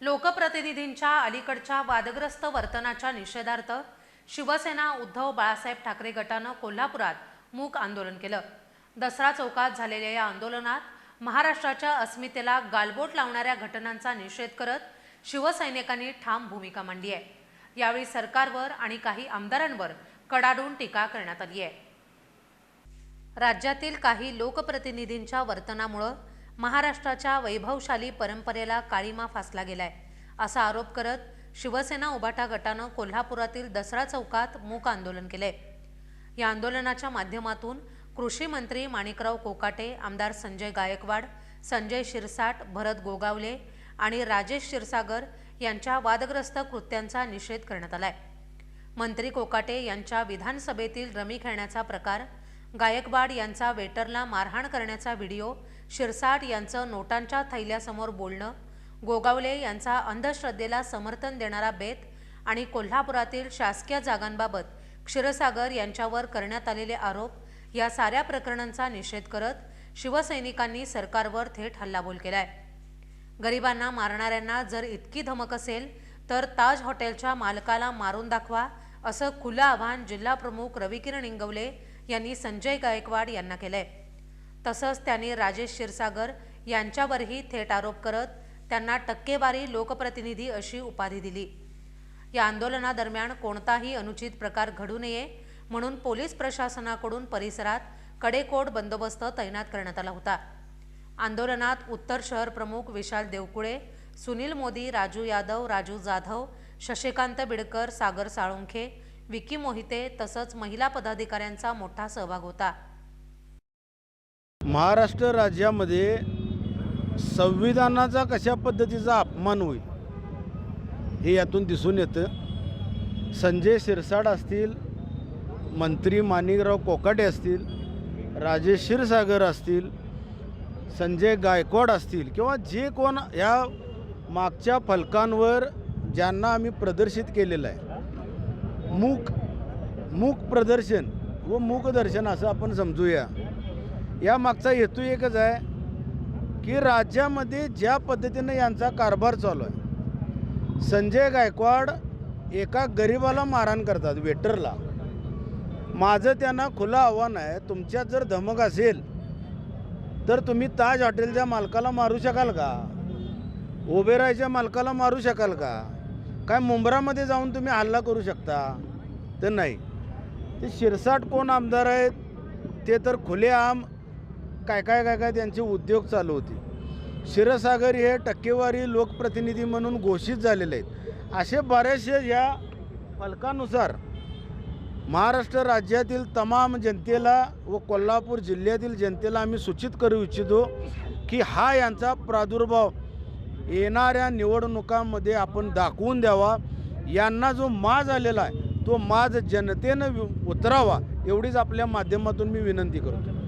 लोकप्रतिनिधींच्या अलीकडच्या वादग्रस्त वर्तनाच्या निषेधार्थ शिवसेना उद्धव बाळासाहेब ठाकरे गटानं कोल्हापुरात मूक आंदोलन केलं. दसरा चौकात झालेल्या या आंदोलनात महाराष्ट्राच्या अस्मितेला गालबोट लावणाऱ्या घटनांचा निषेध करत शिवसैनिकांनी ठाम भूमिका मांडली आहे. यावेळी सरकारवर आणि काही आमदारांवर कडाडून टीका करण्यात आली आहे. राज्यातील काही लोकप्रतिनिधींच्या वर्तनामुळं महाराष्ट्राच्या वैभवशाली परंपरेला काळीमा फासला गेलाय. असा आरोप करत शिवसेना उभाटा गटानं कोल्हापुरातील दसरा चौकात मूक आंदोलन केले या आंदोलनाच्या माध्यमातून कृषी मंत्री माणिकराव कोकाटे आमदार संजय गायकवाड संजय शिरसाट भरत गोगावले आणि राजेश क्षीरसागर यांच्या वादग्रस्त कृत्यांचा निषेध करण्यात आलाय. मंत्री कोकाटे यांच्या विधानसभेतील रमी खेळण्याचा प्रकार गायकवाड यांचा वेटरला मारहाण करण्याचा व्हिडिओ शिरसाट यांचं नोटांच्या थैल्यासमोर बोलणं गोगावले यांचा अंधश्रद्धेला समर्थन देणारा बेत आणि कोल्हापुरातील शासकीय जागांबाबत क्षीरसागर यांच्यावर करण्यात आलेले आरोप या साऱ्या प्रकरणांचा निषेध करत शिवसैनिकांनी सरकारवर थेट हल्लाबोल केलाय. गरिबांना मारणाऱ्यांना जर इतकी धमक असेल तर ताज हॉटेलच्या मालकाला मारून दाखवा असं खुलं आव्हान जिल्हाप्रमुख रविकिरण इंगवले यांनी संजय गायकवाड यांना केलंय. तसंच त्यांनी राजेश क्षीरसागर यांच्यावरही थेट आरोप करत त्यांना टक्केवारी लोकप्रतिनिधी अशी उपाधी दिली. या आंदोलनादरम्यान कोणताही अनुचित प्रकार घडू नये म्हणून पोलीस प्रशासनाकडून परिसरात कडेकोट बंदोबस्त तैनात करण्यात आला होता. आंदोलनात उत्तर शहर प्रमुख विशाल देवकुळे सुनील मोदी राजू यादव राजू जाधव शशिकांत बिडकर सागर साळुंखे विकी मोहिते तसंच महिला पदाधिकाऱ्यांचा मोठा सहभाग होता. महाराष्ट्र राज्यामध्ये संविधानाचा कशा पद्धतीचा अपमान होईल हे यातून दिसून येतं. संजय शिरसाट असतील मंत्री माणिकराव कोकाटे असतील राजेश क्षीरसागर असतील संजय गायकवाड असतील किंवा जे कोण या मागच्या फलकांवर ज्यांना आम्ही प्रदर्शित केलेलं आहे मूक मूक प्रदर्शन व मूकदर्शन असं आपण समजूया. या मागचा हेतू एकच आहे की राज्यामध्ये ज्या पद्धतीनं यांचा कारभार चालू आहे संजय गायकवाड एका गरिबाला मारहाण करतात वेटरला. माझं त्यांना खुलं आव्हान आहे तुमच्यात जर धमक असेल तर तुम्ही ताज हॉटेलच्या मालकाला मारू शकाल का? ओबेरायच्या मालकाला मारू शकाल का? काय मुंब्रामध्ये जाऊन तुम्ही हल्ला करू शकता? तर नाही. ते शिरसाट कोण आमदार आहेत ते तर खुलेआम काय काय काय काय त्यांचे उद्योग चालू होते. क्षीरसागर हे टक्केवारी लोकप्रतिनिधी म्हणून घोषित झालेले आहेत. असे बरेचसे या फलकानुसार महाराष्ट्र राज्यातील तमाम जनतेला व कोल्हापूर जिल्ह्यातील जनतेला आम्ही सूचित करू इच्छितो की हा यांचा प्रादुर्भाव येणाऱ्या निवडणुकांमध्ये आपण दाखवून द्यावा. यांना जो माज आलेला आहे तो माज जनतेनं वि- उतरावा एवढीच आपल्या माध्यमातून मी विनंती करतो.